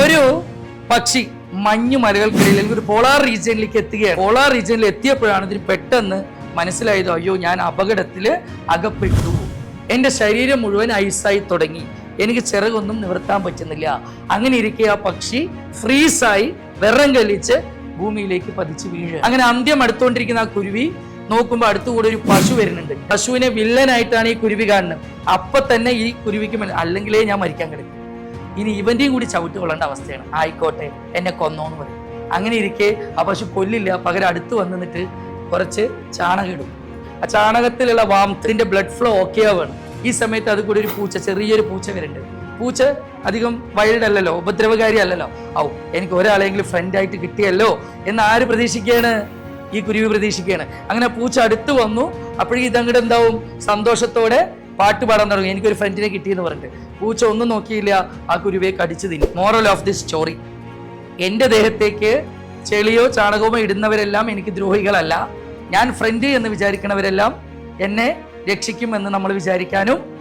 ഒരു പക്ഷി മഞ്ഞു മലകൾക്കിടയിൽ അല്ലെങ്കിൽ ഒരു പോളാർ റീജിയനിലേക്ക് എത്തുകയാണ്. പോളാർ റീജിയനിൽ എത്തിയപ്പോഴാണ് ഇതിന് പെട്ടെന്ന് മനസ്സിലായത് അയ്യോ ഞാൻ അപകടത്തിൽ അകപ്പെട്ടു. എന്റെ ശരീരം മുഴുവൻ ഐസായി തുടങ്ങി. എനിക്ക് ചിറകൊന്നും നിവർത്താൻ പറ്റുന്നില്ല. അങ്ങനെ ഇരിക്കെ ആ പക്ഷി ഫ്രീസായി വെറം കലിച്ച് ഭൂമിയിലേക്ക് പതിച്ചു വീഴുക. അങ്ങനെ അന്ത്യം അടുത്തുകൊണ്ടിരിക്കുന്ന ആ കുരുവി നോക്കുമ്പോൾ അടുത്തുകൂടെ ഒരു പശു വരുന്നുണ്ട്. പശുവിനെ വില്ലനായിട്ടാണ് ഈ കുരുവി കാണുന്നത്. അപ്പൊ തന്നെ ഈ കുരുവിക്ക് അല്ലെങ്കിലേ ഞാൻ മരിക്കാൻ കിടക്കും ഇനി ഇവന്റെയും കൂടി ചവിട്ട് കൊള്ളേണ്ട അവസ്ഥയാണ്. ആയിക്കോട്ടെ എന്നെ കൊന്നോന്ന് പറയും. അങ്ങനെ ഇരിക്കെ ആ പശു കൊല്ലില്ല. പകരം അടുത്ത് വന്ന് കുറച്ച് ചാണകം ഇടും. ആ ചാണകത്തിലുള്ള വാമത്തിന്റെ ബ്ലഡ് ഫ്ലോ ഓക്കെ ആവുകയാണ് ഈ സമയത്ത് അത് കൂടി ഒരു പൂച്ച ചെറിയൊരു പൂച്ച വരുന്നുണ്ട്. പൂച്ച അധികം വൈൽഡ് അല്ലല്ലോ ഉപദ്രവകാരി അല്ലല്ലോ. ഔ എനിക്ക് ഒരാളെങ്കിലും ഫ്രണ്ട് ആയിട്ട് കിട്ടിയല്ലോ എന്ന് ആര് പ്രതീക്ഷിക്കുകയാണ്? ഈ കുരുവി പ്രതീക്ഷിക്കുകയാണ്. അങ്ങനെ പൂച്ച അടുത്ത് വന്നു. അപ്പോഴേ ഇതങ്ങോട്ട് എന്താവും? സന്തോഷത്തോടെ പാട്ട് പാടാൻ തുടങ്ങി. എനിക്കൊരു ഫ്രണ്ടിനെ കിട്ടിയെന്ന് പറഞ്ഞിട്ട്. പൂച്ച ഒന്നും നോക്കിയില്ല. ആ കുരുവിയെ കടിച്ചു തിന്നു. മോറൽ ഓഫ് ദി സ്റ്റോറി എന്റെ ദേഹത്തേക്ക് ചെളിയോ ചാണകമോ ഇടുന്നവരെല്ലാം എനിക്ക് ദ്രോഹികളല്ല. ഞാൻ ഫ്രണ്ട് എന്ന് വിചാരിക്കുന്നവരെല്ലാം എന്നെ രക്ഷിക്കുമെന്ന് നമ്മൾ വിചാരിക്കാനും